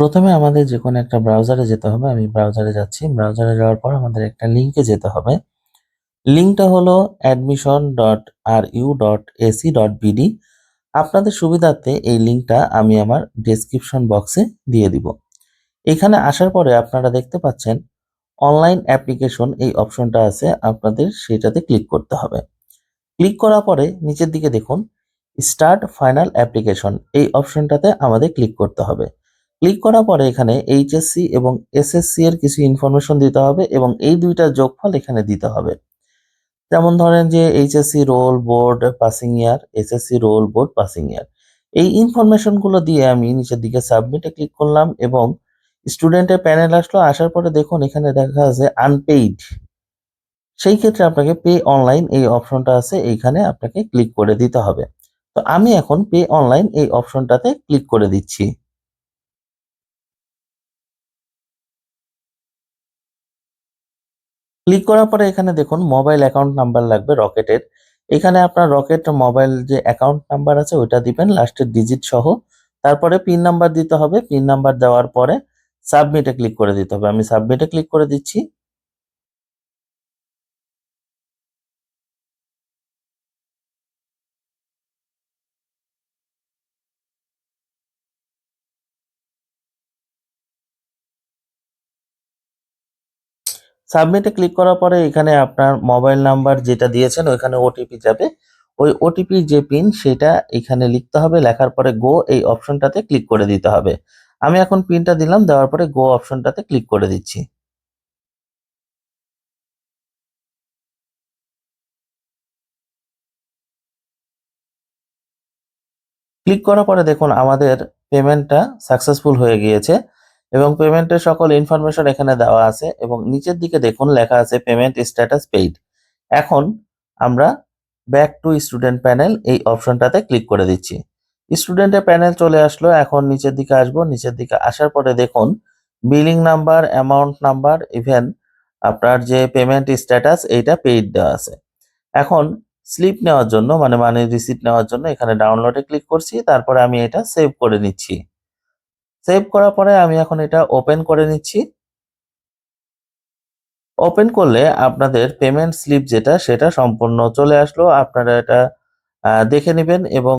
প্রথমে আমাদের যেকোনো একটা ব্রাউজারে যেতে হবে। আমি ব্রাউজারে যাচ্ছি। ব্রাউজারে যাওয়ার পর আমাদের একটা লিঙ্কে যেতে হবে। লিঙ্কটা হলো admission.ru.ac.bd আপনাদের সুবিধার্থে এই লিঙ্কটা আমি আমার ডেসক্রিপশন বক্সে দিয়ে দিব। এখানে আসার পরে আপনারা দেখতে পাচ্ছেন অনলাইন অ্যাপ্লিকেশন এই অপশনটা আছে আপনাদের সেটাতে ক্লিক করতে হবে। ক্লিক করার পরে নিচের দিকে দেখুন স্টার্ট ফাইনাল অ্যাপ্লিকেশন এই অপশনটাতে আমাদের ক্লিক করতে হবে। ক্লিক করার পরে এখানে এইচএসসি এবং এসএসসি এর কিছু ইনফরমেশন দিতে হবে এবং এই দুইটার যোগফল এখানে দিতে হবে। যেমন ধরেন যে HSC roll, board, passing year, SSC roll, board, passing year. এই ইনফরমেশনগুলো দিয়ে আমি নিচের দিকে সাবমিটে ক্লিক করলাম এবং স্টুডেন্টের প্যানেল আসলো আসার পরে দেখুন এখানে দেখা আছে আনপেইড সেই ক্ষেত্রে আপনাকে পে অনলাইন এই অপশনটা আছে এইখানে আপনাকে ক্লিক করে দিতে হবে তো আমি এখন পে অনলাইন এই অপশনটাতে ক্লিক করে দিচ্ছি ক্লিক করার পরে এখানে দেখুন মোবাইল অ্যাকাউন্ট নাম্বার লাগবে রকেটের। এখানে আপনার রকেট মোবাইল যে অ্যাকাউন্ট নাম্বার আছে, ওইটা দিবেন লাস্টের ডিজিট সহ। তারপরে পিন নাম্বার দিতে হবে। পিন নাম্বার দেওয়ার পরে সাবমিটে ক্লিক করে দিতে হবে। আমি সাবমিটে ক্লিক করে দিচ্ছি। সাবমিটে ক্লিক করার পরে এখানে আপনার মোবাইল নাম্বার যেটা দিয়েছেন, ওইখানে ওটিপি যাবে। ওই ওটিপি যে পিন সেটা এখানে লিখতে হবে। লেখার পরে গো এই অপশনটাতে ক্লিক করে দিতে হবে। আমি এখন পিনটা দিলাম, দেওয়ার পরে গো অপশনটাতে ক্লিক করে দিচ্ছি। ক্লিক করার পরে দেখুন, আমাদের পেমেন্টটা সাকসেসফুল হয়ে গিয়েছে। এবং পেমেন্টের সকল ইনফরমেশন এখানে দেওয়া আছে এবং নিচের দিকে দেখুন লেখা আছে পেমেন্ট স্ট্যাটাস পেইড এখন আমরা ব্যাক টু স্টুডেন্ট প্যানেল এই অপশনটাতে ক্লিক করে দিচ্ছি। স্টুডেন্টের প্যানেল চলে আসলো, এখন নিচের দিকে আসব। নিচের দিকে আসার পরে দেখুন billing number amount number even আপনার যে পেমেন্ট স্ট্যাটাস এইটা পেইড দেওয়া আছে। এখন স্লিপ নেওয়ার জন্য মানে মানে রিসিপ্ট নেওয়ার জন্য এখানে ডাউনলোডে ক্লিক করছি, তারপরে আমি এটা সেভ করে নিচ্ছি। সেভ করার পরে আমি এখন এটা ওপেন করে নিচ্ছি। ওপেন করলে আপনাদের পেমেন্ট স্লিপ যেটা, সেটা সম্পূর্ণ চলে আসলো। আপনারা এটা দেখে নেবেন এবং